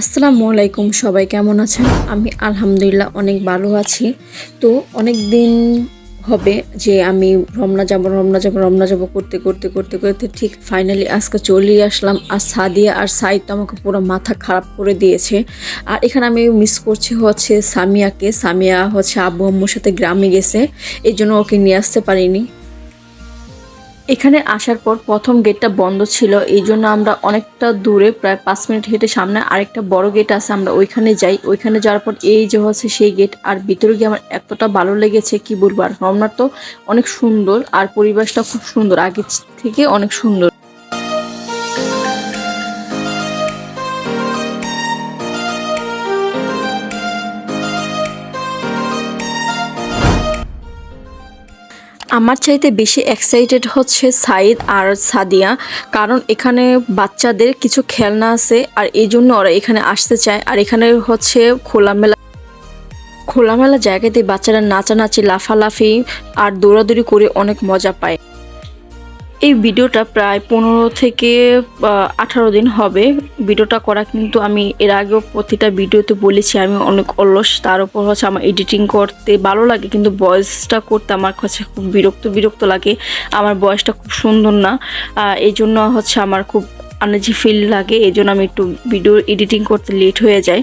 আসসালামু আলাইকুম, সবাই কেমন আছেন? আমি আলহামদুলিল্লাহ অনেক ভালো আছি। তো অনেক দিন হবে যে আমি রমনা যাব রমনা যাব রমনা যাব করতে করতে করতে করতে ঠিক ফাইনালি আজকে চলে আসলাম। আর সাদিয়া আর সাইদ তো আমাকে পুরো মাথা খারাপ করে দিয়েছে। আর এখানে আমি মিস করছি হচ্ছে সামিয়াকে। সামিয়া হচ্ছে আব্বু আম্মুর সাথে গ্রামে গেছে। এই জন্য ওকে নিয়ে আসতে পারিনি। এখানে আসার পর প্রথম গেটটা বন্ধ ছিল, এই জন্য আমরা অনেকটা দূরে প্রায় পাঁচ মিনিট হেঁটে সামনে আরেকটা বড় গেট আছে, আমরা ওইখানে যাই। ওইখানে যাওয়ার পর এই যে হচ্ছে সেই গেট আর ভিতরে গিয়ে আমার এতটা ভালো লেগেছে, কি বলব আর তো অনেক সুন্দর, আর পরিবেশটা খুব সুন্দর আগের থেকে অনেক সুন্দর। আমার চাইতে বেশি এক্সাইটেড হচ্ছে সাইদ আর সাদিয়া, কারণ এখানে বাচ্চাদের কিছু খেলনা আছে আর এই জন্য ওরা এখানে আসতে চায়। আর এখানে হচ্ছে খোলামেলা খোলামেলা জায়গাতে বাচ্চারা নাচানাচি, লাফালাফি আর দৌড়াদৌড়ি করে অনেক মজা পায়। এই ভিডিওটা প্রায় পনেরো থেকে আঠারো দিন হবে। ভিডিওটা করা কিন্তু আমি এর আগেও প্রতিটা ভিডিওতে বলেছি, আমি অনেক অলস। তার উপর হচ্ছে আমার এডিটিং করতে ভালো লাগে, কিন্তু ভয়েসটা করতে আমার কাছে খুব বিরক্ত বিরক্ত লাগে। আমার বয়সটা খুব সুন্দর না। এই জন্য হচ্ছে আমার খুব আনাজি ফিল লাগে। এই জন্য আমি একটু ভিডিও এডিটিং করতে লেট হয়ে যায়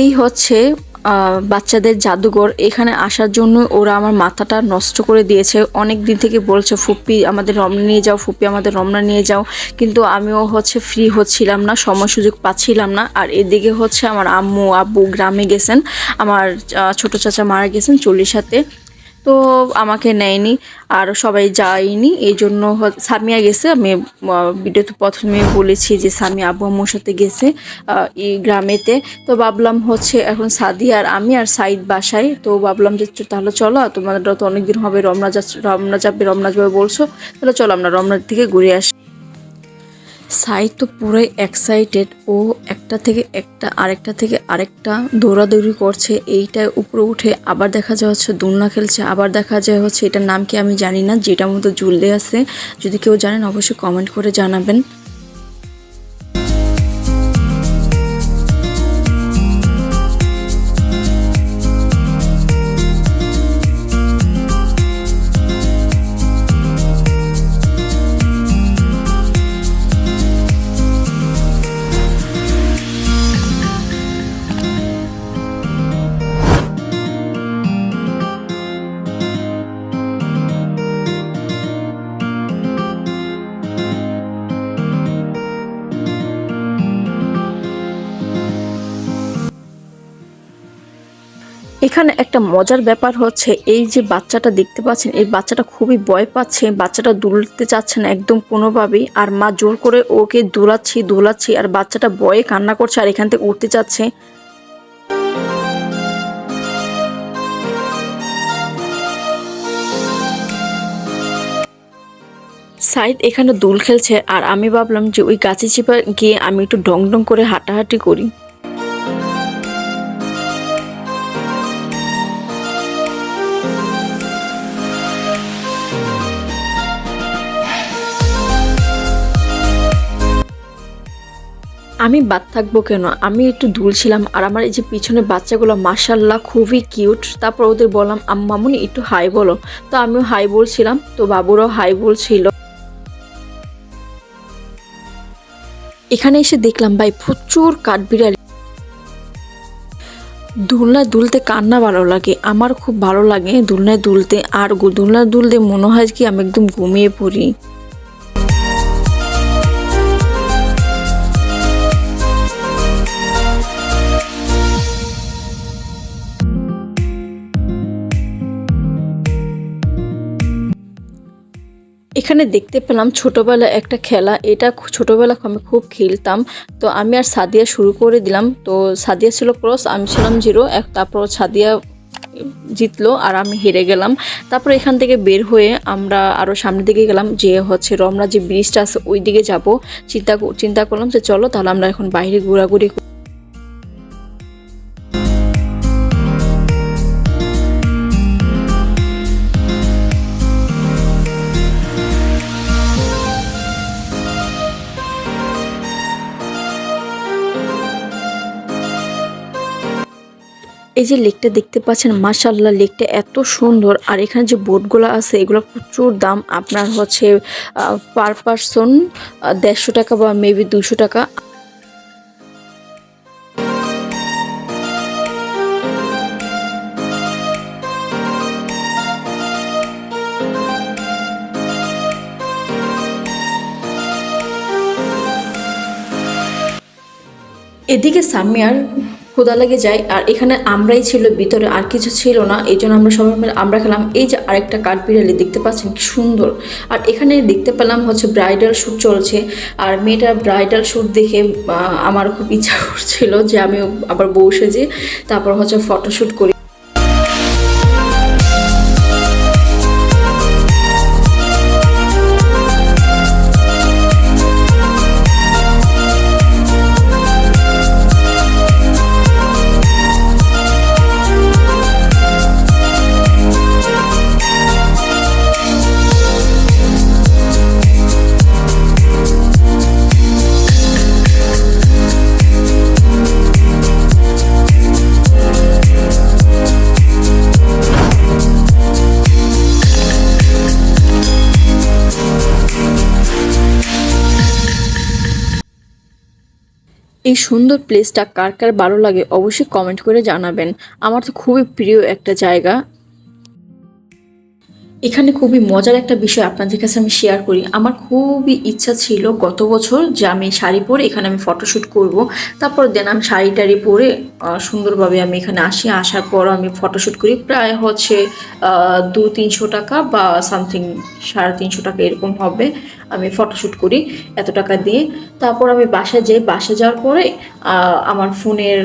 এই হচ্ছে বাচ্চাদের জাদুঘর এখানে আসার জন্য ওরা আমার মাথাটা নষ্ট করে দিয়েছে। অনেক দিন থেকে বলছে ফুপ্পি আমাদের রমনা নিয়ে যাও ফুপ্পি আমাদের রমনা নিয়ে যাও। কিন্তু আমিও হচ্ছে ফ্রি হচ্ছিলাম না, সময় সুযোগ পাচ্ছিলাম না। আর এদিকে হচ্ছে আমার আম্মু, আব্বু গ্রামে গেছেন। আমার ছোট চাচা মারা গেছেন চল্লিশ সাথে তো আমাকে নেয়নি, আর সবাই যায়নি এই জন্য সামিয়া গেছে। আমি ভিডিওতে প্রথমে বলেছি যে স্বামী আবু আম্মুর সাথে গেছে এই গ্রামেতে। তো ভাবলাম হচ্ছে এখন সাদি আর আমি আর সাইদ বাসায়। তো ভাবলাম যে তাহলে চলো তোমাদের তো অনেকদিন হবে রমনা যাচ্ছে রমনা যাবে রমনা যাবে বলছো। তাহলে চলো আমরা রমনার থেকে ঘুরে আসি। সাইদ তো পুরাই এক্সাইটেড ও একটা থেকে একটা, আরেকটা থেকে আরেকটা দৌড়াদৌড়ি করছে। এইটায় উপরে উঠে আবার দেখা যায় হচ্ছে দোলনা খেলছে, আবার দেখা যায় হচ্ছে এটার নাম কি আমি জানি না, যেটার মতো ঝুললে আছে। যদি কেউ জানেন, অবশ্যই কমেন্ট করে জানাবেন। এখানে একটা মজার ব্যাপার হচ্ছে এই যে বাচ্চাটা দেখতে পাচ্ছেন, এই বাচ্চাটা খুবই ভয় পাচ্ছে, বাচ্চাটা দুলতে চাচ্ছে না একদম কোনোভাবেই আর মা জোর করে ওকে দোলাচ্ছি দোলাচ্ছি আর বাচ্চাটা ভয়ে কান্না করছে আর এখান থেকে উঠতে চাচ্ছে। সাইদ এখানে দোল খেলছে আর আমি ভাবলাম যে ওই গাছে চিপা গিয়ে আমি একটু ডং ডং করে হাঁটাহাঁটি করি। আমি বাদ থাকব কেন? আমি একটু দুলছিলাম আর আমার এই যে পিছনে বাচ্চাগুলো মাসাল্লাহ খুবই কিউট। তারপর ওদের বললাম, আম্মামুনি, একটু হাই বলো। তো আমিও হাই বলছিলাম, তো বাবুরাও হাই বলছিল। এখানে এসে দেখলাম, ভাই, প্রচুর কাঠবিড়ালি। দোলনায় দুলতে কান্না ভালো লাগে। আমার খুব ভালো লাগে দোলনায় দুলতে। আর দোলনায় দুলতে মনে হয় কি আমি একদম ঘুমিয়ে পড়ি। এখানে দেখতে পেলাম ছোটবেলা একটা খেলা। এটা ছোটবেলা আমি খুব খেলতাম। তো আমি আর সাদিয়া শুরু করে দিলাম। তো সাদিয়া ছিল ক্রস, আমি ছিলাম জিরো। এক, তারপর সাদিয়া জিতলো আর আমি হেরে গেলাম। তারপর এখান থেকে বের হয়ে আমরা আরও সামনের দিকে গেলাম। যে হচ্ছে রমনা যে ব্রিজটা আছে ওই দিকে যাব। চিন্তা চিন্তা করলাম যে চলো তাহলে আমরা এখন বাইরে ঘোরাঘুরি এই যে লেকটা দেখতে পাচ্ছেন মাশাল্লাহ লেকটা এত সুন্দর। আর এখানে যে বোটগুলো আছে, এগুলো প্রচুর দাম। আপনার হচ্ছে পার পারসন দেড়শো টাকা বা মেবি দুশো টাকা। এদিকে সামিয়ার ক্ষুদা লাগে যায়, আর এখানে আমরাই ছিল ভিতরে, আর কিছু ছিল না। এই জন্য আমরা সবাই মিলে আমরা খেলাম। এই যে আরেকটা কাঠ বিড়ালি দেখতে পাচ্ছেন কি সুন্দর। আর এখানে দেখতে পেলাম হচ্ছে ব্রাইডাল শ্যুট চলছে, আর মেয়েটার ব্রাইডাল শ্যুট দেখে আমার খুব ইচ্ছা করছিল যে আমি আবার বসে যে তারপর হচ্ছে ফটোশ্যুট করি। এই সুন্দর প্লেসটা কার কার ভালো লাগে অবশ্যই কমেন্ট করে জানাবেন। আমার তো খুবই প্রিয় একটা জায়গা। এখানে খুবই মজার একটা বিষয় আপনাদের কাছে আমি শেয়ার করি। আমার খুবই ইচ্ছা ছিল গত বছর যে আমি শাড়ি পরে এখানে আমি ফটোশ্যুট করব। তারপর দেন আমি শাড়ি টাড়ি পরে সুন্দরভাবে আমি এখানে আসি। আসার পর আমি ফটোশ্যুট করি। প্রায় হচ্ছে দু তিনশো টাকা বা সামথিং সাড়ে তিনশো টাকা এরকম হবে আমি ফটোশ্যুট করি এত টাকা দিয়ে। তারপর আমি বাসায় যাই। বাসায় যাওয়ার পরে আমার ফোনের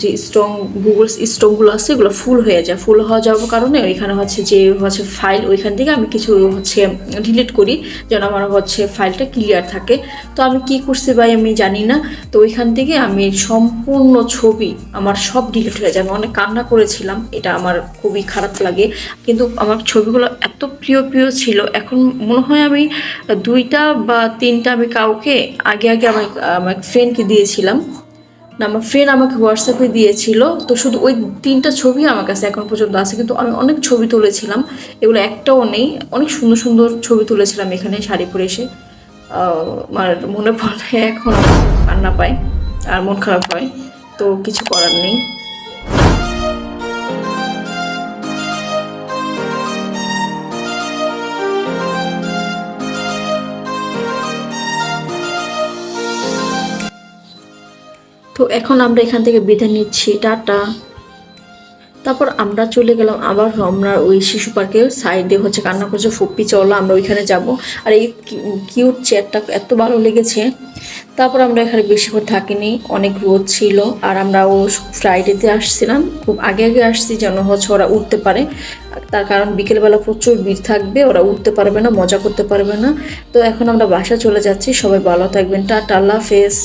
যে স্ট্রং গুগল স্ট্রংগুলো আছে, এগুলো ফুল হয়ে যায়। ফুল হওয়া যাওয়ার কারণে ওইখানে হচ্ছে যে, হচ্ছে ফাইল ওইখান থেকে আমি কিছু হচ্ছে ডিলিট করি, যেন আমার হচ্ছে ফাইলটা ক্লিয়ার থাকে। তো আমি কি করছি ভাই আমি জানি না। তো ওইখান থেকে আমি সম্পূর্ণ ছবি আমার সব ডিলিট হয়ে যায়। আমি অনেক কান্না করেছিলাম, এটা আমার খুবই খারাপ লাগে। কিন্তু আমার ছবিগুলো এত প্রিয় প্রিয় ছিল। এখন মনে হয় আমি দুইটা বা তিনটা আমি কাউকে আগে আগে আমার আমার ফ্রেন্ডকে দিয়েছিলাম। আমার ফ্রেন্ড আমাকে হোয়াটসঅ্যাপে দিয়েছিল। তো শুধু ওই তিনটা ছবি আমার কাছে এখন পর্যন্ত আছে, কিন্তু আমি অনেক ছবি তুলেছিলাম। এগুলো একটাও নেই, অনেক সুন্দর সুন্দর ছবি তুলেছিলাম এখানে শাড়ি পরে এসে। আমার মনে পড়ে এখন কান্না পায়, আর মন খারাপ হয়। তো কিছু করার নেই। তো এখন আমরা এখান থেকে বিদায় নিচ্ছি, টাটা। তারপর আমরা চলে গেলাম আবার আমরা ওই শিশু পার্কের সাইডে হচ্ছে কান্না করছে, ফুপ্পি চলো আমরা ওইখানে যাব। আর এই কিউট চেয়ারটা এত ভালো লেগেছে। তারপর আমরা এখানে বেশিক্ষণ থাকিনি, অনেক রোদ ছিল। আর আমরা ও ফ্রাইডেতে আসছিলাম, খুব আগে আগে আসছি যেন হচ্ছে ওরা উঠতে পারে। তার কারণ বিকেলবেলা প্রচুর ভিড় থাকবে, ওরা উঠতে পারবে না, মজা করতে পারবে না। তো এখন আমরা বাসা চলে যাচ্ছি, সবাই ভালো থাকবেন, টাটা, আল্লাহ হাফেজ।